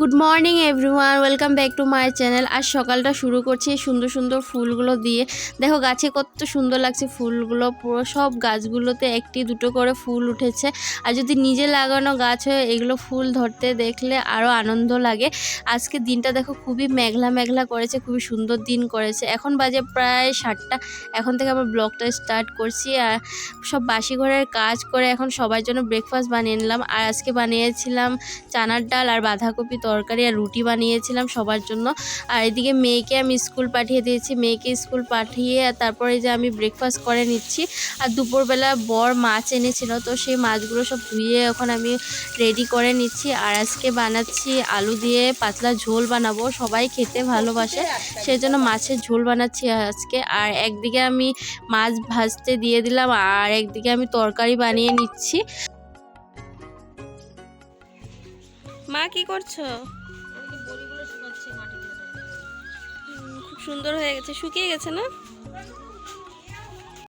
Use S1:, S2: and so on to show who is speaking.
S1: Good morning everyone welcome back to my channel আজ সকালটা শুরু করছি সুন্দর সুন্দর ফুলগুলো দিয়ে। দেখো, গাছে কত সুন্দর লাগছে ফুলগুলো। পুরো সব গাছগুলোতে একটি দুটো করে ফুল উঠেছে। আর যদি নিজে লাগানো গাছ হয় এগুলো ফুল ধরতে দেখলে আরও আনন্দ লাগে। আজকে দিনটা দেখো খুবই মেঘলা মেঘলা করেছে, খুবই সুন্দর দিন করেছে। এখন বাজে প্রায় সাতটা। এখন থেকে আমার ব্লগটা স্টার্ট করছি। আর সব বাসি ঘরের কাজ করে এখন সবার জন্য ব্রেকফাস্ট বানিয়ে নিলাম। আর আজকে বানিয়েছিলাম চানার ডাল আর বাঁধাকপি তরকারি। আর রুটি বানিয়েছিলাম সবার জন্য। আর এদিকে মেয়েকে আমি স্কুল পাঠিয়ে দিয়েছি। মেয়েকে স্কুল পাঠিয়ে আর তারপরে যে আমি ব্রেকফাস্ট করে নিচ্ছি। আর দুপুরবেলা বর মাছ এনেছিল, তো সেই মাছগুলো সব ধুয়ে এখন আমি রেডি করে নিচ্ছি। আর আজকে বানাচ্ছি আলু দিয়ে পাতলা ঝোল বানাবো। সবাই খেতে ভালোবাসে সেই জন্য মাছের ঝোল বানাচ্ছি আজকে। আর একদিকে আমি মাছ ভাজতে দিয়ে দিলাম, আর একদিকে আমি তরকারি বানিয়ে নিচ্ছি। মা কি করছ? খুব সুন্দর হয়ে গেছে। শুকিয়ে গেছে না?